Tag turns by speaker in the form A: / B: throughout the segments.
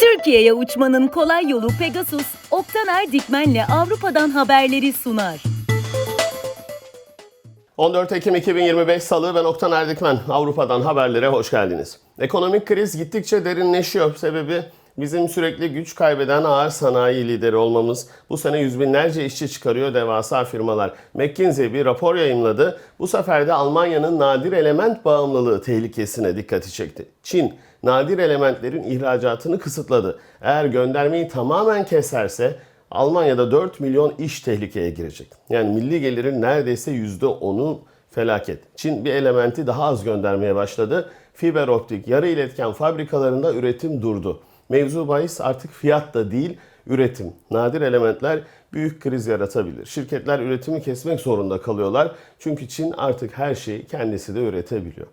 A: Türkiye'ye uçmanın kolay yolu Pegasus, Oktaner Dikmen'le Avrupa'dan haberleri sunar.
B: 14 Ekim 2025 Salı ben Oktan Erdikmen. Avrupa'dan haberlere hoş geldiniz. Ekonomik kriz gittikçe derinleşiyor. Sebebi bizim sürekli güç kaybeden ağır sanayi lideri olmamız. Bu sene yüz binlerce işçi çıkarıyor devasa firmalar. McKinsey bir rapor yayımladı. Bu sefer de Almanya'nın nadir element bağımlılığı tehlikesine dikkati çekti. Çin nadir elementlerin ihracatını kısıtladı. Eğer göndermeyi tamamen keserse Almanya'da 4 milyon iş tehlikeye girecek. Yani milli gelirin neredeyse %10'u felaket. Çin bir elementi daha az göndermeye başladı. Fiber optik yarı iletken fabrikalarında üretim durdu. Mevzu bahis artık fiyat da değil, üretim. Nadir elementler büyük kriz yaratabilir. Şirketler üretimi kesmek zorunda kalıyorlar. Çünkü Çin artık her şeyi kendisi de üretebiliyor.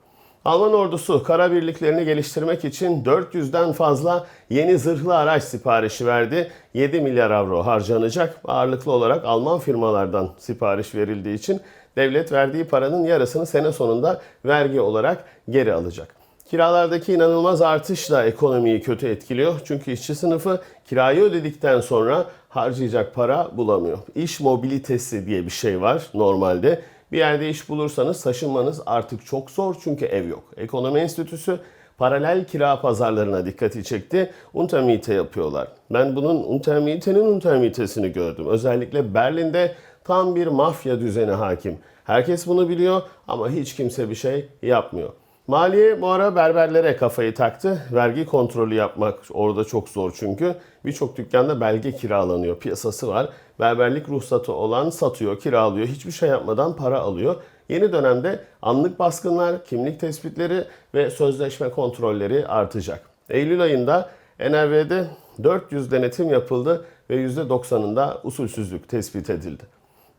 B: Alman ordusu kara birliklerini geliştirmek için 400'den fazla yeni zırhlı araç siparişi verdi. 7 milyar avro harcanacak. Ağırlıklı olarak Alman firmalardan sipariş verildiği için devlet verdiği paranın yarısını sene sonunda vergi olarak geri alacak. Kiralardaki inanılmaz artış da ekonomiyi kötü etkiliyor. Çünkü işçi sınıfı kirayı ödedikten sonra harcayacak para bulamıyor. İş mobilitesi diye bir şey var normalde. Bir yerde iş bulursanız taşınmanız artık çok zor çünkü ev yok. Ekonomi Enstitüsü paralel kira pazarlarına dikkati çekti. Untermiete yapıyorlar. Ben bunun Untermiete'nin Untermietesini gördüm. Özellikle Berlin'de tam bir mafya düzeni hakim. Herkes bunu biliyor ama hiç kimse bir şey yapmıyor. Maliye bu ara berberlere kafayı taktı. Vergi kontrolü yapmak orada çok zor çünkü. Birçok dükkanda belge kiralanıyor. Piyasası var. Berberlik ruhsatı olan satıyor, kiralıyor. Hiçbir şey yapmadan para alıyor. Yeni dönemde anlık baskınlar, kimlik tespitleri ve sözleşme kontrolleri artacak. Eylül ayında NRV'de 400 denetim yapıldı ve %90'ında usulsüzlük tespit edildi.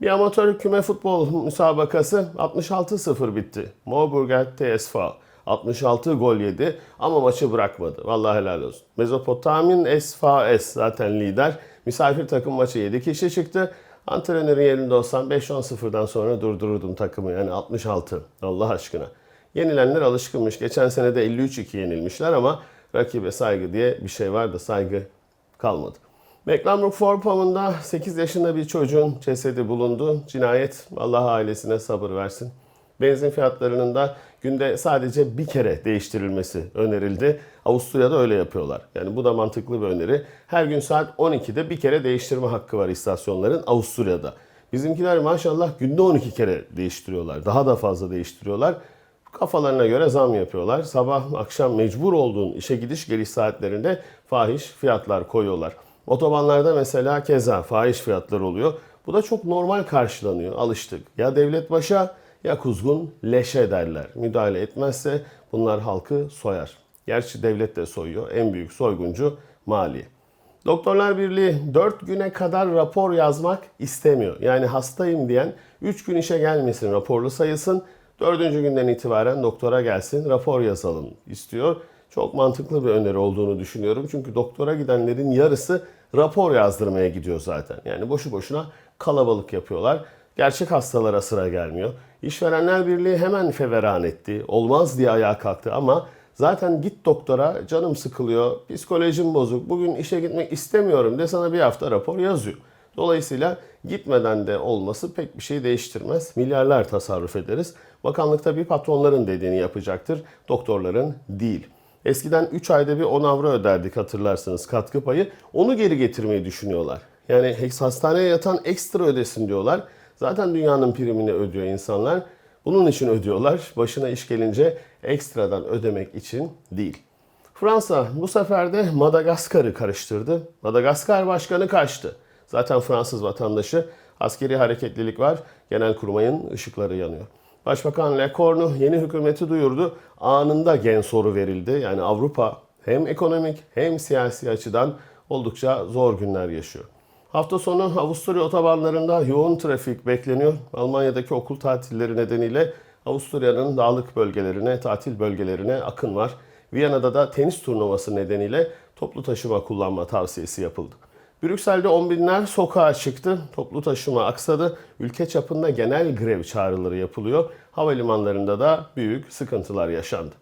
B: Bir amatör küme futbol müsabakası 66-0 bitti. Moorburger TSV 66 gol yedi ama maçı bırakmadı. Vallahi helal olsun. Mezopotamya'nın SFS zaten lider. Misafir takım maçı 7 kişi çıktı. Antrenörün yerinde olsam 5-10-0'dan sonra durdururdum takımı. Yani 66. Allah aşkına. Yenilenler alışkınmış. Geçen sene de 53-2 yenilmişler ama rakibe saygı diye bir şey var da saygı kalmadı. Mecklenburg-Vorpommern'da 8 yaşında bir çocuğun cesedi bulundu. Cinayet Allah ailesine sabır versin. Benzin fiyatlarının da günde sadece bir kere değiştirilmesi önerildi. Avusturya'da öyle yapıyorlar. Yani bu da mantıklı bir öneri. Her gün saat 12'de bir kere değiştirme hakkı var istasyonların Avusturya'da. Bizimkiler maşallah günde 12 kere değiştiriyorlar. Daha da fazla değiştiriyorlar. Kafalarına göre zam yapıyorlar. Sabah akşam mecbur olduğun işe gidiş geliş saatlerinde fahiş fiyatlar koyuyorlar. Otobanlarda mesela keza fahiş fiyatlar oluyor. Bu da çok normal karşılanıyor. Alıştık. Ya devlet başa ya kuzgun leşe derler. Müdahale etmezse bunlar halkı soyar. Gerçi devlet de soyuyor. En büyük soyguncu mali. Doktorlar Birliği 4 güne kadar rapor yazmak istemiyor. Yani hastayım diyen 3 gün işe gelmesin raporlu sayılsın. 4. günden itibaren doktora gelsin rapor yazalım istiyor. Çok mantıklı bir öneri olduğunu düşünüyorum. Çünkü doktora gidenlerin yarısı rapor yazdırmaya gidiyor zaten. Yani boşu boşuna kalabalık yapıyorlar. Gerçek hastalara sıra gelmiyor. İşverenler Birliği hemen feveran etti. Olmaz diye ayağa kalktı ama zaten git doktora canım sıkılıyor, psikolojim bozuk, bugün işe gitmek istemiyorum de sana bir hafta rapor yazıyor. Dolayısıyla gitmeden de olması pek bir şey değiştirmez. Milyarlar tasarruf ederiz. Bakanlık tabii patronların dediğini yapacaktır. Doktorların değil. Eskiden 3 ayda bir 10 avro öderdik hatırlarsınız katkı payı. Onu geri getirmeyi düşünüyorlar. Yani hastaneye yatan ekstra ödesin diyorlar. Zaten dünyanın primini ödüyor insanlar. Bunun için ödüyorlar. Başına iş gelince ekstradan ödemek için değil. Fransa bu sefer de Madagaskar'ı karıştırdı. Madagaskar başkanı kaçtı. Zaten Fransız vatandaşı askeri hareketlilik var. Genelkurmay'ın ışıkları yanıyor. Başbakan Lecornu yeni hükümeti duyurdu. Anında gen soru verildi. Yani Avrupa hem ekonomik hem siyasi açıdan oldukça zor günler yaşıyor. Hafta sonu Avusturya otobanlarında yoğun trafik bekleniyor. Almanya'daki okul tatilleri nedeniyle Avusturya'nın dağlık bölgelerine, tatil bölgelerine akın var. Viyana'da da tenis turnuvası nedeniyle toplu taşıma kullanma tavsiyesi yapıldı. Brüksel'de on binler sokağa çıktı. Toplu taşıma aksadı. Ülke çapında genel grev çağrıları yapılıyor. Havalimanlarında da büyük sıkıntılar yaşandı.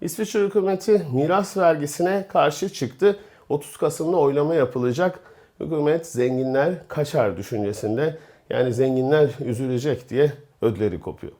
B: İsviçre hükümeti miras vergisine karşı çıktı. 30 Kasım'da oylama yapılacak. Hükümet zenginler kaçar düşüncesinde. Yani zenginler üzülecek diye ödleri kopuyor.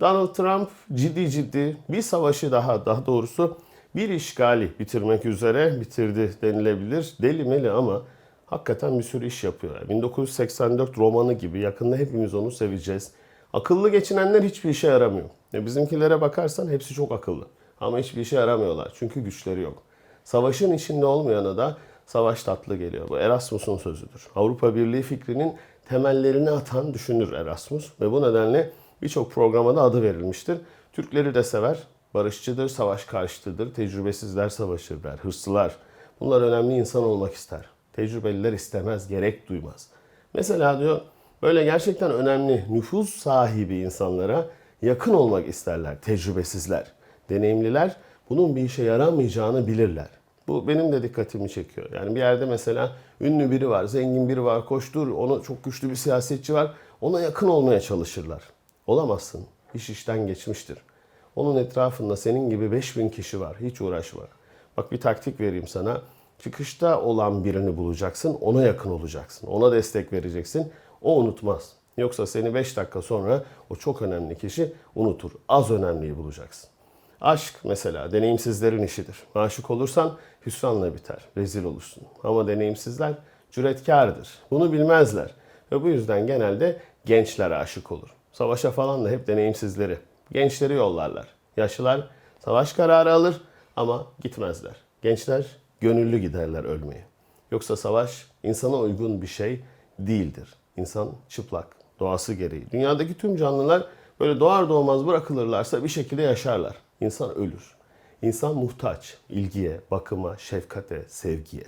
B: Donald Trump ciddi ciddi bir savaşı daha daha doğrusu bir işgali bitirmek üzere bitirdi denilebilir. Deli meli ama hakikaten bir sürü iş yapıyor. Yani 1984 romanı gibi yakında hepimiz onu seveceğiz. Akıllı geçinenler hiçbir işe yaramıyor. E bizimkilere bakarsan hepsi çok akıllı. Ama hiçbir işe yaramıyorlar çünkü güçleri yok. Savaşın içinde olmayana da savaş tatlı geliyor. Bu Erasmus'un sözüdür. Avrupa Birliği fikrinin temellerini atan düşünür Erasmus ve bu nedenle birçok programa da adı verilmiştir. Türkleri de sever, barışçıdır, savaş karşıtıdır, tecrübesizler savaşır der, hırslılar. Bunlar önemli insan olmak ister. Tecrübeliler istemez, gerek duymaz. Mesela diyor böyle gerçekten önemli nüfuz sahibi insanlara yakın olmak isterler, tecrübesizler. Deneyimliler bunun bir işe yaramayacağını bilirler. Bu benim de dikkatimi çekiyor. Yani bir yerde mesela ünlü biri var, zengin biri var, koştur, ona çok güçlü bir siyasetçi var. Ona yakın olmaya çalışırlar. Olamazsın. İş işten geçmiştir. Onun etrafında senin gibi 5000 kişi var. Hiç uğraşma. Bak bir taktik vereyim sana. Çıkışta olan birini bulacaksın, ona yakın olacaksın. Ona destek vereceksin. O unutmaz. Yoksa seni 5 dakika sonra o çok önemli kişi unutur. Az önemliyi bulacaksın. Aşk mesela deneyimsizlerin işidir. Aşık olursan hüsranla biter, rezil olursun. Ama deneyimsizler cüretkardır. Bunu bilmezler. Ve bu yüzden genelde gençler aşık olur. Savaşa falan da hep deneyimsizleri. Gençleri yollarlar. Yaşlılar savaş kararı alır ama gitmezler. Gençler gönüllü giderler ölmeye. Yoksa savaş insana uygun bir şey değildir. İnsan çıplak, doğası gereği. Dünyadaki tüm canlılar böyle doğar doğmaz bırakılırlarsa bir şekilde yaşarlar. İnsan ölür. İnsan muhtaç ilgiye, bakıma, şefkate, sevgiye.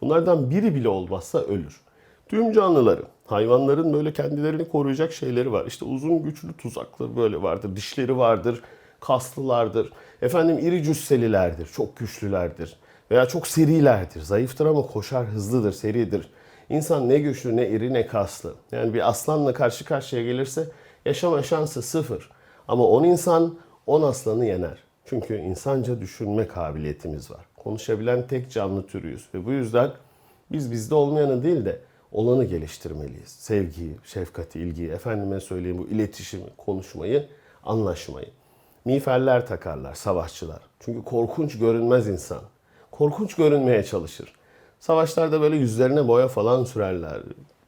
B: Bunlardan biri bile olmazsa ölür. Tüm canlıların, hayvanların böyle kendilerini koruyacak şeyleri var. İşte uzun güçlü tuzakları böyle vardır, dişleri vardır, kaslılardır. Efendim iri cüsselilerdir, çok güçlülerdir. Veya çok serilerdir. Zayıftır ama koşar, hızlıdır, seridir. İnsan ne güçlü, ne iri, ne kaslı. Yani bir aslanla karşı karşıya gelirse yaşama şansı sıfır. Ama 10 insan 10 aslanı yener. Çünkü insanca düşünme kabiliyetimiz var. Konuşabilen tek canlı türüyüz. Ve bu yüzden biz bizde olmayanı değil de olanı geliştirmeliyiz. Sevgiyi, şefkati, ilgiyi, efendime söyleyeyim bu iletişimi, konuşmayı, anlaşmayı. Miğferler takarlar, savaşçılar. Çünkü korkunç görünmez insan. Korkunç görünmeye çalışır. Savaşlarda böyle yüzlerine boya falan sürerler.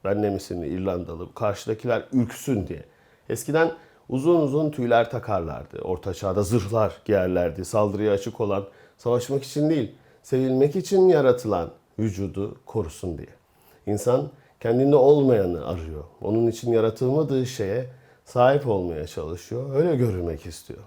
B: Ben ne misin İrlandalı, karşıdakiler ürksün diye. Eskiden uzun uzun tüyler takarlardı. Orta çağda zırhlar giyerlerdi. Saldırıya açık olan, savaşmak için değil, sevilmek için yaratılan vücudu korusun diye. İnsan kendinde olmayanı arıyor. Onun için yaratılmadığı şeye sahip olmaya çalışıyor. Öyle görülmek istiyor.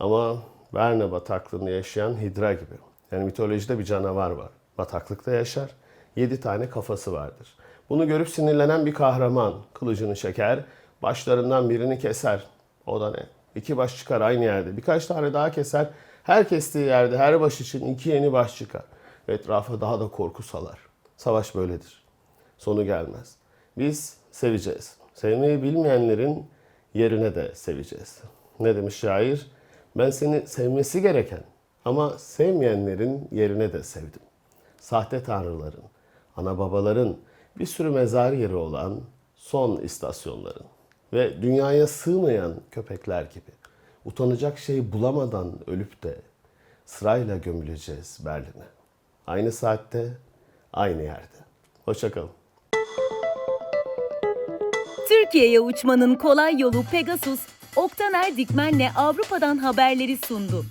B: Ama Verne bataklığında yaşayan Hidra gibi. Yani mitolojide bir canavar var. Bataklıkta yaşar. Yedi tane kafası vardır. Bunu görüp sinirlenen bir kahraman kılıcını çeker, başlarından birini keser. O da ne? İki baş çıkar aynı yerde. Birkaç tane daha keser. Her kestiği yerde her baş için iki yeni baş çıkar. Ve etrafa daha da korku salar. Savaş böyledir. Sonu gelmez. Biz seveceğiz. Sevmeyi bilmeyenlerin yerine de seveceğiz. Ne demiş şair? Ben seni sevmesi gereken ama sevmeyenlerin yerine de sevdim. Sahte tanrıların, ana babaların, bir sürü mezar yeri olan son istasyonların ve dünyaya sığmayan köpekler gibi utanacak şey bulamadan ölüp de sırayla gömüleceğiz Berlin'e. Aynı saatte, aynı yerde. Hoşçakalın.
A: Türkiye'ye uçmanın kolay yolu Pegasus, Oktaner Dikmen'le Avrupa'dan haberleri sundu.